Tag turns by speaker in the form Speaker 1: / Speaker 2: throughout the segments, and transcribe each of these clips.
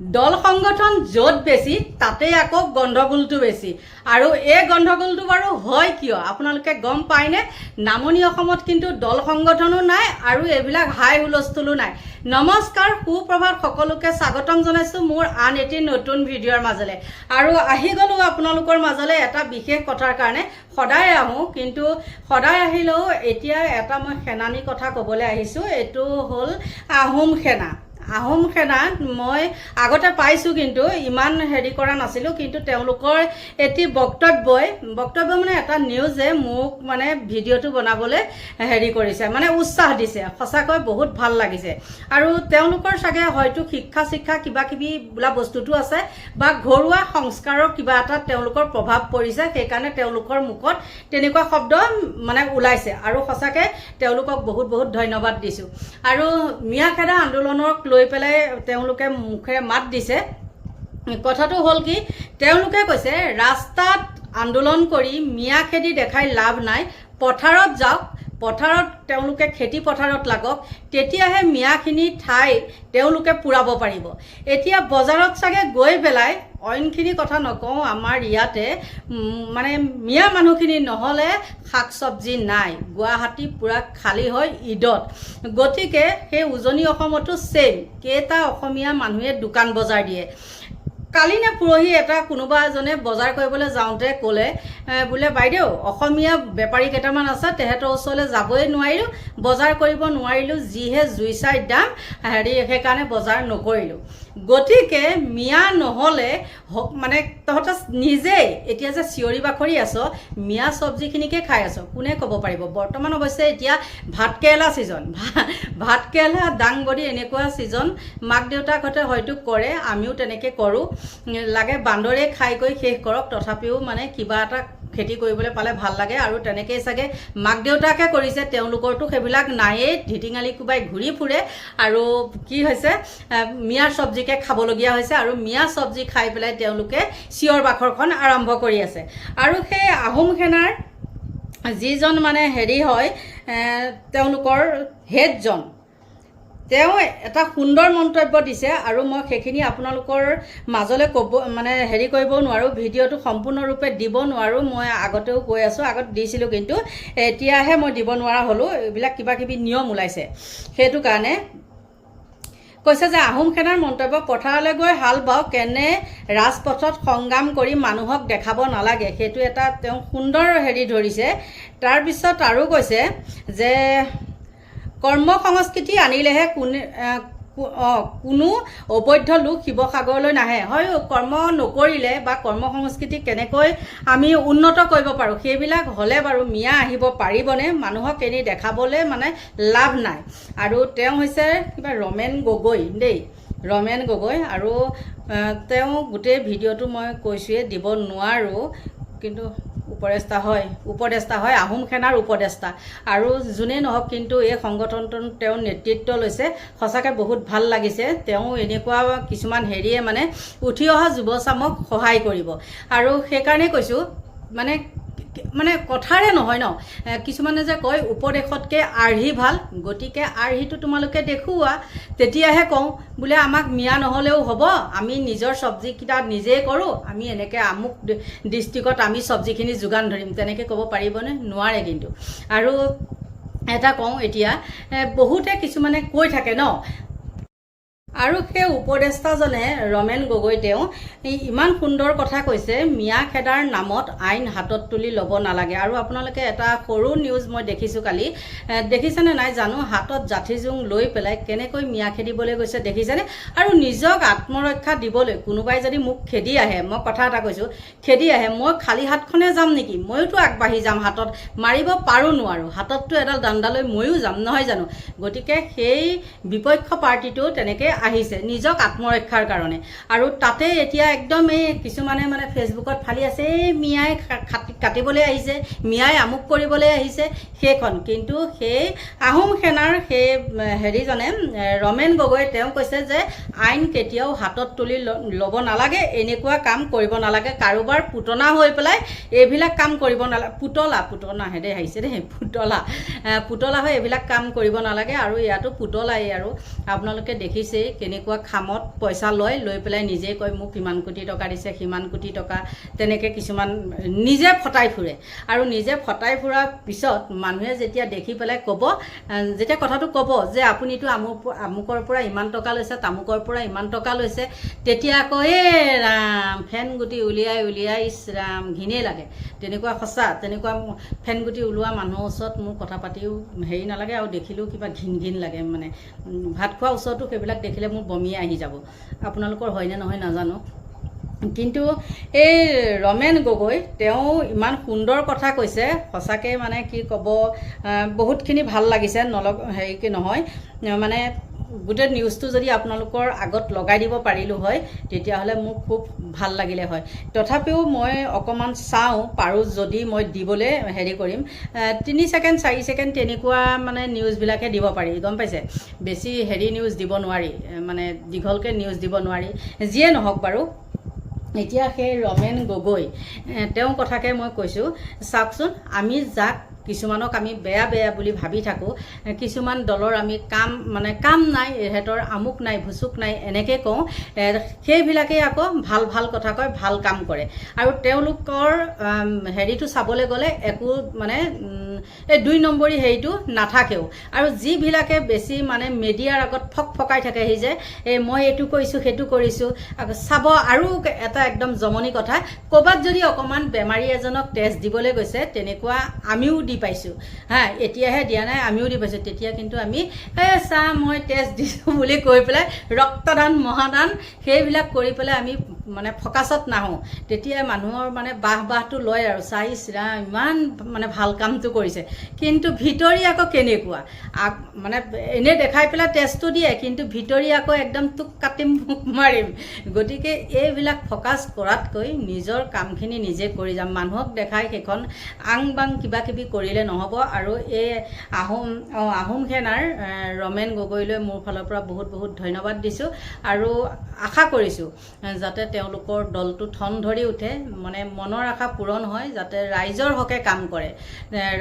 Speaker 1: দল সংগঠন য'ত বেছি তাতেই আকৌ গণ্ডগোলটো বেছি। আৰু এই গণ্ডগোলটো বাৰু হয় কিয়? আপোনালোকে গম পায়নে নামনি অসমত কিন্তু দল সংগঠনো নাই আৰু এইবিলাক হাই হুলস্থুলো নাই। নমস্কাৰ, সুপ্ৰভাত, সকলোকে স্বাগতম জনাইছোঁ মোৰ আন এটি নতুন ভিডিঅ'ৰ মাজলৈ। আৰু আহি গ'লোঁ আপোনালোকৰ মাজলৈ এটা বিশেষ কথাৰ কাৰণে। সদায় আহোঁ, কিন্তু সদায় আহিলেও এতিয়া এটা মই সেনানী কথা ক'বলৈ আহিছোঁ। এইটো হ'ল আহোম সেনা। আহোম সেনাত মই আগতে পাইছোঁ কিন্তু ইমান হেৰি কৰা নাছিলোঁ কিন্তু তেওঁলোকৰ এটি বক্তব্যই বক্তব্য মানে এটা নিউজে মোক মানে ভিডিঅ'টো বনাবলৈ হেৰি কৰিছে মানে উৎসাহ দিছে সঁচাকৈ বহুত ভাল লাগিছে। আৰু তেওঁলোকৰ চাগে হয়তো শিক্ষা চিক্ষা কিবা কিবি বোলা বস্তুটো আছে বা ঘৰুৱা সংস্কাৰৰ কিবা এটা তেওঁলোকৰ প্ৰভাৱ পৰিছে সেইকাৰণে তেওঁলোকৰ মুখত তেনেকুৱা শব্দ মানে ওলাইছে। আৰু সঁচাকৈ তেওঁলোকক বহুত বহুত ধন্যবাদ দিছোঁ। আৰু মিয়া খেদা আন্দোলনক লৈ পেলাই তেওঁলোকে মুখেৰে মাত দিছে। কথাটো হ'ল কি, তেওঁলোকে কৈছে, ৰাস্তাত আন্দোলন কৰি মিয়া খেদি দেখাই লাভ নাই, পথাৰত যাওক পথাৰত তেওঁলোকে খেতি পথাৰত লাগক তেতিয়াহে মিয়াখিনি ঠাই তেওঁলোকে পূৰাব পাৰিব। এতিয়া বজাৰত চাগে গৈ পেলাই অইনখিনি কথা নকওঁ আমাৰ ইয়াতে মানে মিয়া মানুহখিনি নহ'লে শাক চব্জি নাই। গুৱাহাটী পূৰা খালী হয় ঈদত। গতিকে সেই উজনি অসমতো ছেইম কেইটা অসমীয়া মানুহে দোকান বজাৰ দিয়ে। কালি নে পৰহি এটা কোনোবা এজনে বজাৰ কৰিবলৈ যাওঁতে ক'লে বোলে বাইদেউ, অসমীয়া বেপাৰী কেইটামান আছে, তেহেঁতৰ ওচৰলৈ যাবই নোৱাৰিলোঁ, বজাৰ কৰিব নোৱাৰিলোঁ, যিহে জুই চাই দাম, হেৰি, সেইকাৰণে বজাৰ নকৰিলোঁ। গতিকে মিয়া নহ'লে মানে তহঁতে নিজেই এতিয়া যে চিঞৰি বাখৰি আছ, মিয়া চব্জিখিনিকে খাই আছ, কোনে ক'ব পাৰিব? বৰ্তমান অৱশ্যে এতিয়া ভাতকেৰেলা ছিজন। ভাতকেৰেলা, দাংবডি এনেকুৱা ছিজন, মাক দেউতাকহঁতে হয়তো কৰে, আমিও তেনেকৈ কৰোঁ। লাগে বান্দৰে খাই কৰি শেষ কৰক, তথাপিও মানে কিবা এটা খেতি কৰিবলৈ পালে ভালো লাগে আৰু তেনেকেই চাগে মাক দেউতাকে কৰিছে, তেওঁলোকৰতো সেইবিলাক নায়েই। ঢিটিঙালি কোবাই ঘূৰি ফুৰে আৰু কি হৈছে মিয়াৰ চব্জিকে খাবলগীয়া হৈছে আৰু মিয়া চব্জি খাই পেলাই তেওঁলোকে চিঞৰ বাখৰখন আৰম্ভ কৰি আছে। আৰু সেই আহোম সেনাৰ যিজন মানে হেৰি হয় তেওঁলোকৰ হেডজন তেওঁ এটা সুন্দৰ মন্তব্য দিছে আৰু মই সেইখিনি আপোনালোকৰ মাজলৈ ক'ব মানে হেৰি কৰিব নোৱাৰোঁ ভিডিঅ'টো সম্পূৰ্ণৰূপে দিব নোৱাৰোঁ মই আগতেও কৈ আছোঁ আগত দিছিলোঁ কিন্তু এতিয়াহে মই দিব নোৱাৰা হ'লোঁ এইবিলাক কিবা কিবি নিয়ম ওলাইছে। সেইটো কাৰণে কৈছে যে আহোম সেনাৰ মন্তব্য পথাৰলৈ গৈ হাল বাও কেনে ৰাজপথত সংগ্ৰাম কৰি মানুহক দেখাব নালাগে। সেইটো এটা তেওঁ সুন্দৰ হেৰি ধৰিছে। তাৰপিছত আৰু কৈছে যে কৰ্ম সংস্কৃতি আনিলেহে কোনে অঁ, কোনো অবৈধ লোক শিৱসাগৰলৈ নাহে। হয় কৰ্ম নকৰিলে বা কৰ্ম সংস্কৃতি কেনেকৈ আমি উন্নত কৰিব পাৰোঁ সেইবিলাক হ'লে বাৰু মিয়া আহিব পাৰিবনে? মানুহক এনেই দেখাবলৈ মানে লাভ নাই। আৰু তেওঁ হৈছে কিবা ৰমেন গগৈ দেই। ৰমেন গগৈ আৰু তেওঁ গোটেই ভিডিঅ'টো মই কৈছোঁৱেই দিব নোৱাৰোঁ। কিন্তু উপদেষ্টা হয় উপদেষ্টা হয় আহোম সেনাৰ উপদেষ্টা। আৰু যোনেই নহওক কিন্তু এই সংগঠনটো তেওঁ নেতৃত্ব লৈছে। সঁচাকৈ বহুত ভাল লাগিছে। তেওঁ এনেকুৱা কিছুমান হেৰিয়ে মানে উঠি অহা যুৱচামক সহায় কৰিব। আৰু সেইকাৰণে কৈছোঁ মানে মানে কথাৰে নহয় ন? কিছুমানে যে কয়, উপদেশতকৈ আৰ্হি ভালো, গতিকে আৰ্হিটো তোমালোকে দেখুওৱা। তেতিয়াহে কওঁ, বোলে আমাক মিয়া নহ'লেও হ'ব। আমি নিজৰ চব্জিকেইটা নিজেই কৰোঁ। আমি এনেকৈ আমুক ডিষ্ট্ৰিক্টত আমি চব্জিখিনি যোগান ধৰিম। তেনেকৈ ক'ব পাৰিবনে? নোৱাৰে কিন্তু। আৰু এটা কওঁ এতিয়া বহুতে কিছুমানে কৈ থাকে ন আৰু সেই উপদেষ্টাজনে ৰমেন গগৈ তেওঁ ইমান সুন্দৰ কথা কৈছে মিয়া খেদাৰ নামত আইন হাতত তুলি ল'ব নালাগে। আৰু আপোনালোকে এটা সৰু নিউজ মই দেখিছোঁ কালি। দেখিছেনে নাই জানো? হাতত জাঠি জোং লৈ পেলাই কেনেকৈ মিয়া খেদিবলৈ গৈছে দেখিছেনে? আৰু নিজক আত্মৰক্ষা দিবলৈ কোনোবাই যদি মোক খেদি আহে মই কথা এটা কৈছোঁ খেদি আহে মই খালী হাতখনে যাম নেকি? ময়োতো আগবাঢ়ি যাম হাতত মাৰিব পাৰোঁ নোৱাৰোঁ হাতততো এডাল দাণ্ডা লৈ ময়ো যাম নহয় জানো? গতিকে সেই বিপক্ষ পাৰ্টিটো তেনেকৈ আহিছে নিজক আত্মৰক্ষাৰ কাৰণে। আৰু তাতে এতিয়া একদম এই কিছুমানে মানে ফেচবুকত ফালি আছে এই মিয়াই কাটিবলৈ আহিছে মিয়াই আমুক কৰিবলৈ আহিছে সেইখন। কিন্তু সেই আহোম সেনাৰ সেই হেৰিজনে ৰমেন গগৈ তেওঁ কৈছে যে আইন কেতিয়াও হাতত তুলি ল'ব নালাগে এনেকুৱা কাম কৰিব নালাগে কাৰোবাৰ পুতনা হৈ পেলাই এইবিলাক কাম কৰিব নালাগে পুতলা পুতনাহে দেই আহিছে দেই পুতলা পুতলা হৈ এইবিলাক কাম কৰিব নালাগে আৰু ইয়াতো পুতলাই আৰু আপোনালোকে দেখিছেই। কেনেকুৱা খামত পইচা লয় লৈ পেলাই নিজে কয় মোক কিমান কোটি টকা দিছে সিমান কোটি টকা তেনেকৈ কিছুমান নিজে ফটাই ফুৰে। আৰু নিজে ফটাই ফুৰাৰ পিছত মানুহে যেতিয়া দেখি পেলাই ক'ব যেতিয়া কথাটো ক'ব যে আপুনিতো আমুক আমুকৰ পৰা ইমান টকা লৈছে তামুকৰ পৰা ইমান টকা লৈছে তেতিয়া আকৌ এই ৰাম ফেন গুটি উলিয়াই উলিয়াই ইছ ৰাম ঘিনেই লাগে। তেনেকুৱা সঁচা তেনেকুৱা ম- ফেন গুটি ওলোৱা মানুহৰ ওচৰত মোৰ কথা পাতিও হেৰি নালাগে আৰু দেখিলেও কিবা ঘিন ঘিন লাগে মানে। ভাত খোৱাৰ ওচৰতো সেইবিলাক দেখিলে মোৰ বমিয়ে আহি যাব। আপোনালোকৰ হয়নে নহয় নাজানো। কিন্তু এই ৰমেন গগৈ তেওঁ ইমান সুন্দৰ কথা কৈছে। সঁচাকৈ মানে কি ক'ব বহুতখিনি ভাল লাগিছে। নলগ হেৰি কি নহয় মানে গোটেই নিউজটো যদি আপোনালোকৰ আগত লগাই দিব পাৰিলোঁ হয়, তেতিয়াহ'লে মোক খুব ভালো লাগিলে হয়। তথাপিও মই অকণমান চাওঁ, পাৰোঁ যদি মই দিবলৈ হেৰি কৰিম। তিনি ছেকেণ্ড, চাৰি ছেকেণ্ড তেনেকুৱা মানে নিউজবিলাকহে দিব পাৰি, গম পাইছে? বেছি হেৰি নিউজ দিব নোৱাৰি মানে দীঘলকৈ নিউজ দিব নোৱাৰি। যিয়ে নহওক বাৰু, এতিয়া সেই ৰমেন গগৈ তেওঁৰ কথাকে মই কৈছোঁ, চাওকচোন, আমি যাক কিছুমানক আমি বেয়া বেয়া বুলি ভাবি থাকোঁ কিছুমান দলৰ আমি কাম মানে কাম নাই, ইহঁতৰ আমুক নাই, ভুচুক নাই, এনেকৈ কওঁ সেইবিলাকেই আকৌ ভালো ভালো কথা কয়, ভালো কাম কৰে। আৰু তেওঁলোকৰ হেৰিটো চাবলৈ গ'লে একো মানে এই দুই নম্বৰী হেৰিটো নাথাকেও। আৰু যিবিলাকে বেছি মানে মিডিয়াৰ আগত ফক ফকাই থাকে সি যে এই মই এইটো কৰিছোঁ সেইটো কৰিছোঁ আকৌ চাব আৰু এটা একদম জমনি কথা ক'ৰবাত যদি অকণমান বেমাৰী এজনক টেষ্ট দিবলৈ গৈছে তেনেকুৱা আমিও দি পাইছোঁ। হা এতিয়াহে দিয়া নাই আমিও দি পাইছোঁ। তেতিয়া কিন্তু আমি এই চা মই টেষ্ট দিছোঁ বুলি কৈ পেলাই ৰক্তদান মহাদান সেইবিলাক কৰি পেলাই আমি মানে ফকাচত নাহোঁ। তেতিয়া মানুহৰ মানে বাহ বাহটো লয় আৰু, চাই চিৰা, ইমান মানে ভালো কামটো কৰিছে। কিন্তু ভিতৰি আকৌ কেনেকুৱা? মানে এনেই দেখাই পেলাই টেষ্টটো দিয়ে, কিন্তু ভিতৰি আকৌ একদম তোক কাটিম মুখ মাৰিম। গতিকে এইবিলাক ফকাচ কৰাতকৈ নিজৰ কামখিনি নিজে কৰি যাম। মানুহক দেখাই সেইখন আং বাং কিবা কিবি কৰিলে নহ'ব। আৰু এই আহোম, অঁ, আহোম সেনাৰ ৰমেন গগৈলৈ মোৰ ফালৰ পৰা বহুত বহুত ধন্যবাদ দিছোঁ। আৰু আশা কৰিছোঁ, যাতে তেওঁলোকৰ দলটো ঠন ধৰি উঠে মানে মনৰ আশা পূৰণ হয় যাতে ৰাইজৰ হকে কাম কৰে।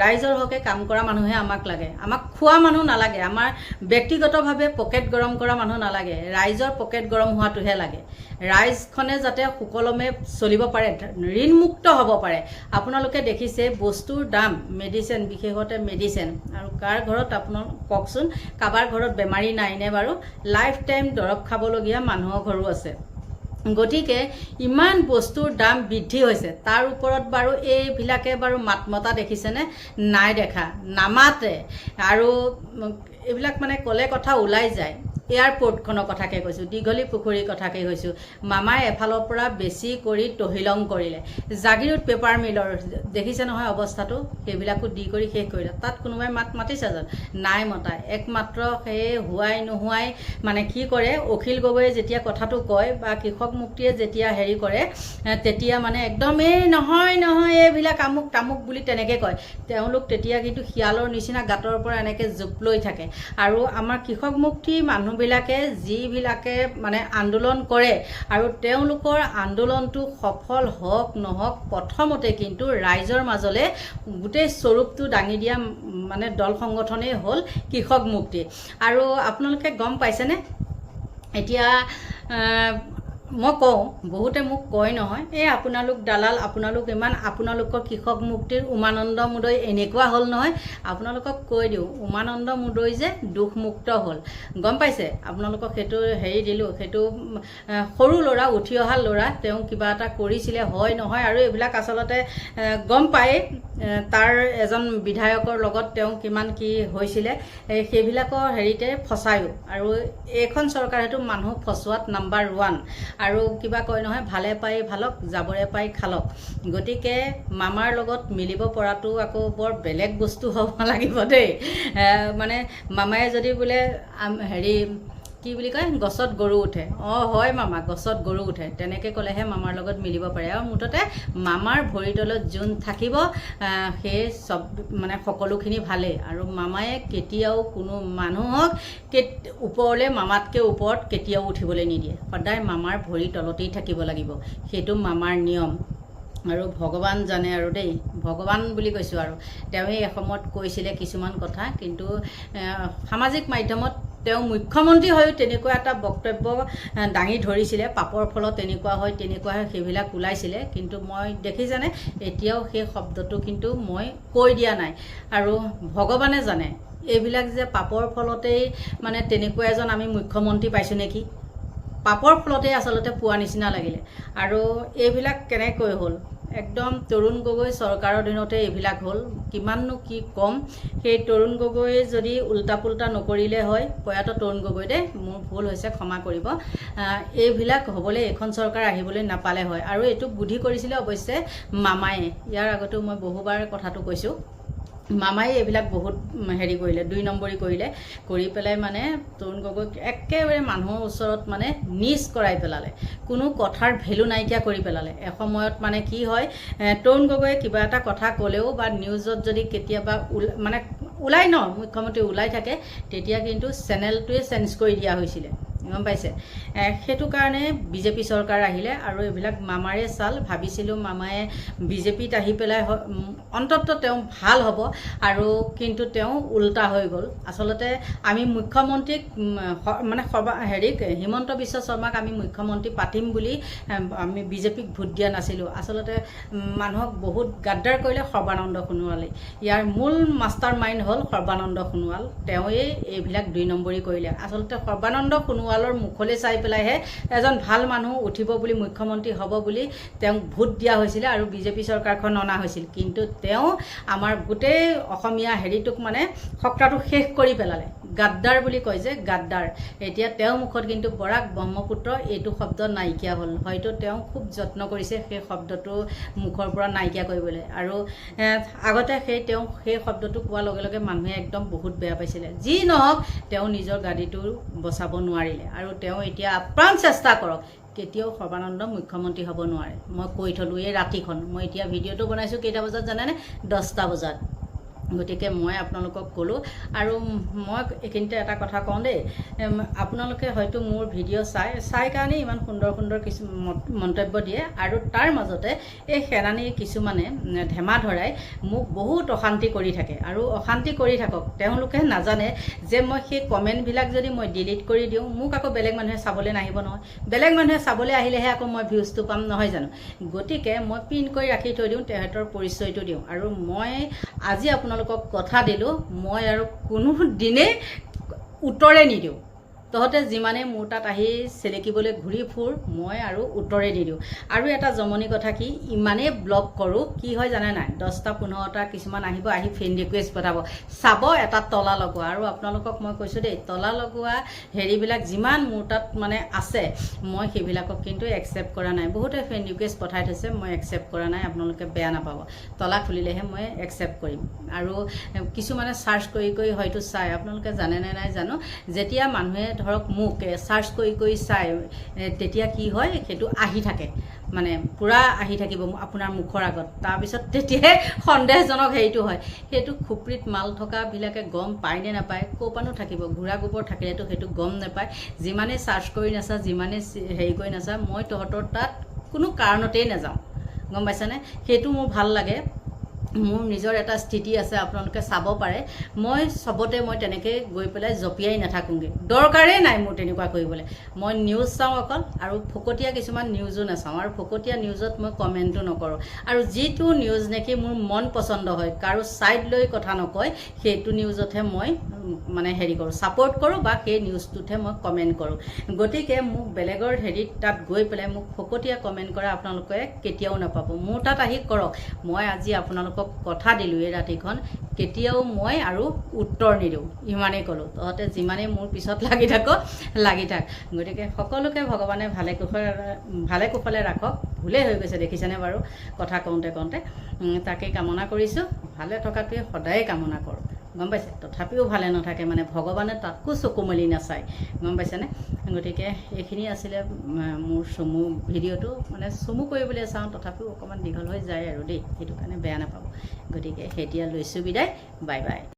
Speaker 1: ৰাইজৰ হকে কাম কৰা মানুহে আমাক লাগে। আমাক খোৱা মানুহ নালাগে, আমাৰ ব্যক্তিগতভাৱে পকেট গৰম কৰা মানুহ নালাগে, ৰাইজৰ পকেট গৰম হোৱাটোহে লাগে। ৰাইজখনে যাতে সুকলমে চলিব পাৰে, ঋণমুক্ত হ'ব পাৰে। আপোনালোকে দেখিছে বস্তুৰ দাম, মেডিচিন, বিশেষতে মেডিচিন। আৰু কাৰ ঘৰত আপোনাৰ, কওকচোন, কাৰোবাৰ ঘৰত বেমাৰী নাইনে বাৰু? লাইফ টাইম দৰৱ খাবলগীয়া মানুহৰ ঘৰো আছে। গতিকে ইমান বস্তুৰ দাম বৃদ্ধি হৈছে। তাৰ ওপৰত বাৰু এইবিলাকে বাৰু মাত মতা দেখিছেনে? নাই দেখা। নামাতে। আৰু এইবিলাক মানে ক'লে কথা ওলাই যায়। এয়াৰপৰ্টখনৰ কথাকে কৈছোঁ দীঘলী পুখুৰীৰ কথাকে কৈছোঁ। মামাই এফালৰ পৰা বেছি কৰি তহিলং কৰিলে। জাগিৰোড পেপাৰ মিলৰ দেখিছে নহয় অৱস্থাটো? সেইবিলাকো দি কৰি শেষ কৰিলে। তাত কোনোবাই মাত মাতিছে জানো? নাই মতা। একমাত্ৰ সেই হোৱাই নোহোৱাই মানে কি কৰে অখিল গগৈয়ে যেতিয়া কথাটো কয় বা কৃষক মুক্তিয়ে যেতিয়া হেৰি কৰে তেতিয়া মানে একদমেই নহয় নহয় এইবিলাক আমুক তামুক বুলি তেনেকৈ কয়। তেওঁলোক তেতিয়া কিন্তু শিয়ালৰ নিচিনা গাঁতৰ পৰা এনেকৈ জোপ লৈ থাকে। আৰু আমাৰ কৃষক মুক্তি মানুহবিলাকে যিবিলাকে মানে আন্দোলন কৰে আৰু তেওঁলোকৰ আন্দোলনটো সফল হওক নহওক প্ৰথমতে কিন্তু ৰাইজৰ মাজলৈ গোটেই স্বৰূপটো দাঙি দিয়া মানে দল সংগঠনেই হ'ল কৃষক মুক্তি। আৰু আপোনালোকে গম পাইছেনে? এতিয়া মই কওঁ বহুতে মোক কয় নহয় এই আপোনালোক দালাল আপোনালোক ইমান আপোনালোকৰ কৃষক মুক্তিৰ উমানন্দ মুদৈ এনেকুৱা হ'ল নহয় আপোনালোকক কৈ দিওঁ উমানন্দ মুদৈ যে দুখমুক্ত হ'ল। গম পাইছে? আপোনালোকক সেইটো হেৰি দিলোঁ সেইটো সৰু ল'ৰা উঠি অহা ল'ৰা তেওঁ কিবা এটা কৰিছিলে হয় নহয় আৰু এইবিলাক আচলতে গম পায় আহ, তাৰ এজন বিধায়কৰ লগত তেওঁ কিমান কি হৈছিলে সেইবিলাকৰ হেৰিতে ফচায়ো আৰু এইখন চৰকাৰ সেইটো মানুহ ফচোৱাত নাম্বাৰ ওৱান আৰু কিবা কয় নহয় ভালে পাই ভালক যাবৰে পাই খালক। গতিকে মামাৰ লগত মিলিব পৰাটো আকৌ বৰ বেলেগ বস্তু হ'ব লাগিব দেই। মানে মামায়ে যদি বোলে হেৰি কি বুলি কয়? গছত গৰু উঠে। অঁ হয় মামা গছত গৰু উঠে। তেনেকৈ ক'লেহে মামাৰ লগত মিলিব পাৰে। আৰু মুঠতে মামাৰ ভৰিৰ তলত যোন থাকিব সেই চব মানে সকলোখিনি ভালেই। আৰু মামায়ে কেতিয়াও কোনো মানুহক কেত- ওপৰলৈ মামাতকৈ ওপৰত কেতিয়াও উঠিবলৈ নিদিয়ে। সদায় মামাৰ ভৰিৰ তলতেই থাকিব লাগিব। সেইটো মামাৰ নিয়ম। আৰু ভগৱান জানে আৰু দেই। ভগৱান বুলি কৈছোঁ আৰু। তেওঁৱে এসময়ত কৈছিলে কিছুমান কথা। কিন্তু সামাজিক মাধ্যমত তেওঁ মুখ্যমন্ত্ৰী হৈও তেনেকুৱা এটা বক্তব্য দাঙি ধৰিছিলে পাপৰ ফলত তেনেকুৱা হয় তেনেকুৱা হয় সেইবিলাক ওলাইছিলে। কিন্তু মই দেখিছেনে এতিয়াও সেই শব্দটো কিন্তু মই কৈ দিয়া নাই। আৰু ভগৱানে জানে এইবিলাক যে পাপৰ ফলতেই মানে তেনেকুৱা এজন আমি মুখ্যমন্ত্ৰী পাইছোঁ নেকি? পাপৰ ফলতেই আচলতে পোৱা নিচিনা লাগিলে। আৰু এইবিলাক কেনেকৈ হ'ল? একদম তৰুণ গগৈ চৰকাৰৰ দিনতে এইবিলাক হ'ল। কিমাননো কি ক'ম সেই তৰুণ গগৈ যদি উল্টা পুল্টা নকৰিলে হয় প্ৰয়াত তৰুণ গগৈ দেই মোৰ ভুল হৈছে ক্ষমা কৰিব। এইবিলাক হ'বলৈ এইখন চৰকাৰ আহিবলৈ নাপালে হয়। আৰু এইটো বুদ্ধি কৰিছিলে অৱশ্যে মামায়ে। ইয়াৰ আগতেও মই বহুবাৰ কথাটো কৈছোঁ। মামাই এইবিলাক বহুত হেৰি কৰিলে দুই নম্বৰী কৰিলে কৰি পেলাই মানে তৰুণ গগৈক একেবাৰে মানুহৰ ওচৰত মানে নিজ কৰাই পেলালে। কোনো কথাৰ ভেলু নাইকিয়া কৰি পেলালে। এসময়ত মানে কি হয় তৰুণ গগৈয়ে কিবা এটা কথা ক'লেও বা নিউজত যদি কেতিয়াবা মানে ওলাই ন মুখ্যমন্ত্ৰী ওলাই থাকে তেতিয়া কিন্তু চেনেলটোৱে চেঞ্জ কৰি দিয়া হৈছিলে। গম পাইছে? সেইটো কাৰণে বিজেপি চৰকাৰ আহিলে আৰু এইবিলাক মামাৰে চাল। ভাবিছিলোঁ মামায়ে বিজেপিত আহি পেলাই অন্ততঃ তেওঁ ভাল হ'ব আৰু কিন্তু তেওঁ উল্টা হৈ গ'ল। আচলতে আমি মুখ্যমন্ত্ৰীক মানে সৰ্বা হেৰিক হিমন্ত বিশ্ব শৰ্মাক আমি মুখ্যমন্ত্ৰী পাতিম বুলি আমি বিজেপিক ভোট দিয়া নাছিলোঁ। আচলতে মানুহক বহুত গাদ্দাৰ কৰিলে সৰ্বানন্দ সোণোৱালে। ইয়াৰ মূল মাষ্টাৰ মাইণ্ড হ'ল সৰ্বানন্দ সোণোৱাল। তেওঁৱেই এইবিলাক দুই নম্বৰী কৰিলে। আচলতে সৰ্বানন্দ সোণোৱালৰ মুখলৈ চাই পেলাইহে এজন ভালো মানুহ উঠিব বুলি মুখ্যমন্ত্ৰী হ'ব বুলি তেওঁক ভোট দিয়া হৈছিলে আৰু বিজেপি চৰকাৰখন অনা হৈছিল। কিন্তু তেওঁ আমাৰ গোটেই অসমীয়া হেৰিটোক মানে সত্ৰাটো শেষ কৰি পেলালে। গাদ্দাৰ বুলি কয় যে গাদ্দাৰ। এতিয়া তেওঁৰ মুখত কিন্তু বৰাক ব্ৰহ্মপুত্ৰ এইটো শব্দ নাইকিয়া হ'ল। হয়তো তেওঁ খুব যত্ন কৰিছে সেই শব্দটো মুখৰ পৰা নাইকিয়া কৰিবলৈ। আৰু আগতে সেই তেওঁ সেই শব্দটো কোৱাৰ লগে লগে মানুহে একদম বহুত বেয়া পাইছিলে। যি নহওক তেওঁ নিজৰ গাড়ীটো বচাব নোৱাৰিলে। আৰু তেওঁ এতিয়া আপ্ৰাণ চেষ্টা কৰক। কেতিয়াও সৰ্বানন্দ মুখ্যমন্ত্ৰী হ'ব নোৱাৰে। মই কৈ থলোঁ এই ৰাতিখন। মই এতিয়া ভিডিঅ'টো বনাইছোঁ কেইটা বজাত জানেনে? দহটা বজাত। গতিকে মই আপোনালোকক ক'লোঁ, আৰু মই এইখিনিতে এটা কথা কওঁ দেই আপোনালোকে হয়তো মোৰ ভিডিঅ' চাই চাই কাৰণে ইমান সুন্দৰ সুন্দৰ কিছু মন্তব্য দিয়ে, আৰু তাৰ মাজতে এই সেনানী কিছুমানে ধেমা ধৰাই মোক বহুত অশান্তি কৰি থাকে, আৰু অশান্তি কৰি থাকক, তেওঁলোকে নাজানে যে মই সেই কমেণ্টবিলাক যদি মই ডিলিট কৰি দিওঁ, মোক আকৌ বেলেগ মানুহে চাবলৈ নাহিব নহয়, বেলেগ মানুহে চাবলৈ আহিলেহে আকৌ মই ভিউজটো পাম নহয় জানো, গতিকে মই পিন কৰি ৰাখি থৈ দিওঁ, তেহেঁতৰ পৰিচয়টো দিওঁ, আৰু মই আজি আপোনালোকক কথা দিলোঁ মই আৰু কোনো দিনেই উত্তৰে নিদিওঁ। তহঁতে যিমানে মোৰ তাত আহি চেলেকিবলৈ ঘূৰি ফুৰ মই আৰু উত্তৰে নিদিওঁ আৰু এটা জমনি কথা কি ইমানেই ব্লক কৰোঁ কি হয় জানে নাই? দহটা পোন্ধৰটা কিছুমান আহিব আহি ফ্ৰেণ্ড ৰিকুৱেষ্ট পঠাব। চাব এটা তলা লগোৱা। আৰু আপোনালোকক মই কৈছোঁ দেই তলা লগোৱা হেৰিবিলাক যিমান মোৰ তাত মানে আছে মই সেইবিলাকক কিন্তু একচেপ্ট কৰা নাই। বহুতে ফ্ৰেণ্ড ৰিকুৱেষ্ট পঠাই থৈছে মই একচেপ্ট কৰা নাই আপোনালোকে বেয়া নাপাব। তলা খুলিলেহে মই একচেপ্ট কৰিম। আৰু কিছুমানে চাৰ্চ কৰি কৰি হয়তো চাই। আপোনালোকে জানেনে নাই জানো? যেতিয়া মানুহে ধৰক মোক চাৰ্চ কৰি কৰি চাই তেতিয়া কি হয় সেইটো আহি থাকে। মানে পূৰা আহি থাকিব আপোনাৰ মুখৰ আগত। তাৰপিছত তেতিয়াহে সন্দেহজনক হেৰিটো হয়। সেইটো খুপৰিত মাল থকাবিলাকে গম পায় নে নাপায় ক'ৰ পৰানো থাকিব? ঘোঁৰা গোবৰ থাকিলেতো সেইটো গম নাপায়। যিমানেই চাৰ্চ কৰি নাচা যিমানেই হেৰি কৰি নাচা মই তহঁতৰ তাত কোনো কাৰণতেই নাযাওঁ। গম পাইছানে? সেইটো মোৰ ভাল লাগে। মোৰ নিজৰ এটা স্থিতি আছে আপোনালোকে চাব পাৰে। মই চবতে মই তেনেকৈ গৈ পেলাই জঁপিয়াই নাথাকোঁগৈ। দৰকাৰেই নাই মোৰ তেনেকুৱা কৰিবলৈ। মই নিউজ চাওঁ অকল আৰু ফকতীয়া কিছুমান নিউজো নাচাওঁ আৰু ফকতীয়া নিউজত মই কমেণ্টো নকৰোঁ। আৰু যিটো নিউজ নেকি মোৰ মন পচন্দ হয় কাৰো ছাইড লৈ কথা নকয় সেইটো নিউজতহে মই মানে হেৰি কৰোঁ ছাপৰ্ট কৰোঁ বা সেই নিউজটোতহে মই কমেণ্ট কৰোঁ। গতিকে মোক বেলেগৰ হেৰিত তাত গৈ পেলাই মোক ফকতীয়া কমেণ্ট কৰা আপোনালোকে কেতিয়াও নাপাব। মোৰ তাত আহি কৰক মই আজি আপোনালোকক কথা দিলোঁ এই ৰাতিখন কেতিয়াও মই আৰু উত্তৰ নিদিওঁ ইমানেই ক'লোঁ। তহঁতে যিমানেই মোৰ পিছত লাগি থাক লাগি থাক। গতিকে সকলোকে ভগৱানে ভালে কুশলে ভালে কুশলে ৰাখক। ভুলেই হৈ গৈছে দেখিছেনে বাৰু? কথা কওঁতে কওঁতে। তাকেই কামনা কৰিছোঁ। ভালে থকাটোৱে সদায়ে কামনা কৰোঁ। গম পাইছে? তথাপিও ভালে নাথাকে মানে ভগৱানে তাতকো চকু মেলি নাচায়। গম পাইছেনে? গতিকে এইখিনি আছিলে মোৰ চমু ভিডিঅ'টো মানে চমু কৰিবলৈ চাওঁ, তথাপিও অকণমান দীঘল হৈ যায় আৰু দেই, সেইটো কাৰণে বেয়া নাপাব। গতিকে এতিয়া লৈছোঁ বিদায়, বাই বাই।